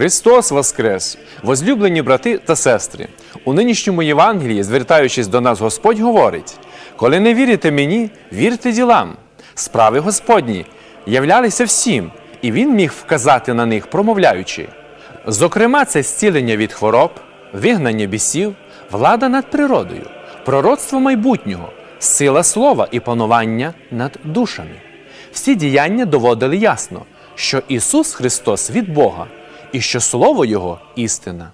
Христос Воскрес! Возлюблені брати та сестри! У нинішньому Євангелії, звертаючись до нас, Господь говорить: коли не вірите мені, вірте ділам. Справи Господні являлися всім, і Він міг вказати на них, промовляючи. Зокрема, це зцілення від хвороб, вигнання бісів, влада над природою, пророцтво майбутнього, сила слова і панування над душами. Всі діяння доводили ясно, що Ісус Христос від Бога і що Слово Його істина.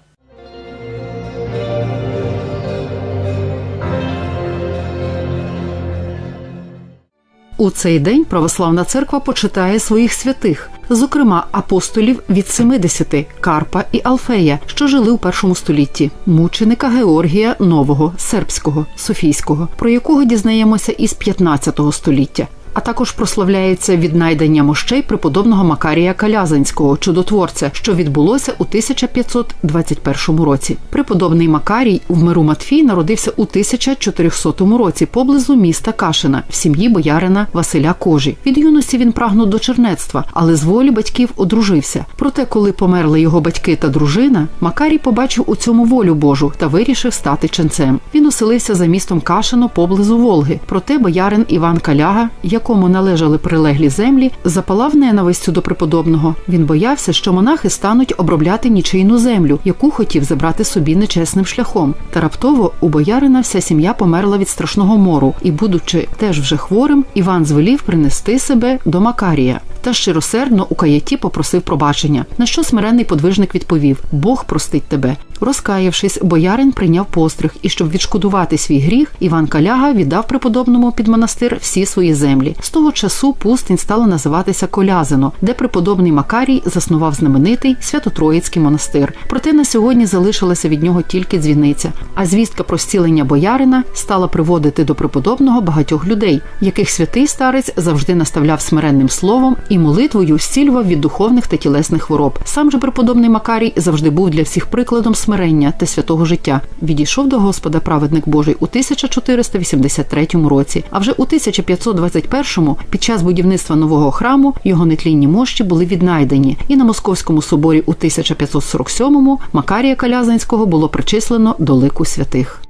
У цей день православна церква почитає своїх святих, зокрема апостолів від 70 Карпа і Алфея, що жили у першому столітті, мученика Георгія Нового, сербського, Софійського, про якого дізнаємося із 15 століття. А також прославляється віднайдення мощей преподобного Макарія Калязанського, чудотворця, що відбулося у 1521 році. Преподобний Макарій в миру Матфій народився у 1400 році поблизу міста Кашина в сім'ї боярина Василя Кожі. Від юності він прагнув до чернецтва, але з волі батьків одружився. Проте, коли померли його батьки та дружина, Макарій побачив у цьому волю Божу та вирішив стати ченцем. Він оселився за містом Кашино поблизу Волги. Проте боярин Іван Каляга, якому належали прилеглі землі, запалав ненавистю до преподобного. Він боявся, що монахи стануть обробляти нічийну землю, яку хотів забрати собі нечесним шляхом. Та раптово у боярина вся сім'я померла від страшного мору, і, будучи теж вже хворим, Іван звелів принести себе до Макарія. Та щиросердно у каяті попросив пробачення, на що смиренний подвижник відповів: Бог простить тебе. Розкаявшись, боярин прийняв постриг, і щоб відшкодувати свій гріх, Іван Каляга віддав преподобному під монастир всі свої землі. З того часу пустинь стала називатися Колязино, де преподобний Макарій заснував знаменитий Свято-Троїцький монастир. Проте на сьогодні залишилася від нього тільки дзвіниця. А звістка про зцілення боярина стала приводити до преподобного багатьох людей, яких святий старець завжди наставляв смиренним словом і молитвою зцілював від духовних та тілесних хвороб. Сам же преподобний Макарій завжди був для всіх прикладом смирення та святого життя. Відійшов до Господа праведник Божий у 1483 році. А вже у 1521-му, під час будівництва нового храму, його нетлінні мощі були віднайдені, і на Московському соборі у 1547-му Макарія Калязанського було причислено до лику святих.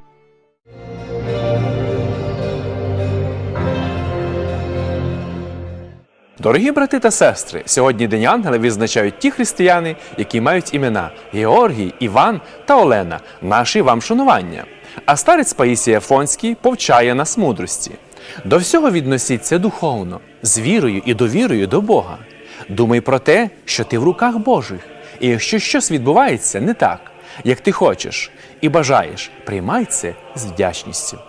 Дорогі брати та сестри, сьогодні День Ангела відзначають ті християни, які мають імена Георгій, Іван та Олена, наші вам шанування. А старець Паїсій Афонський повчає нас мудрості. До всього відносіться духовно, з вірою і довірою до Бога. Думай про те, що ти в руках Божих, і якщо щось відбувається не так, як ти хочеш, і бажаєш, приймай це з вдячністю.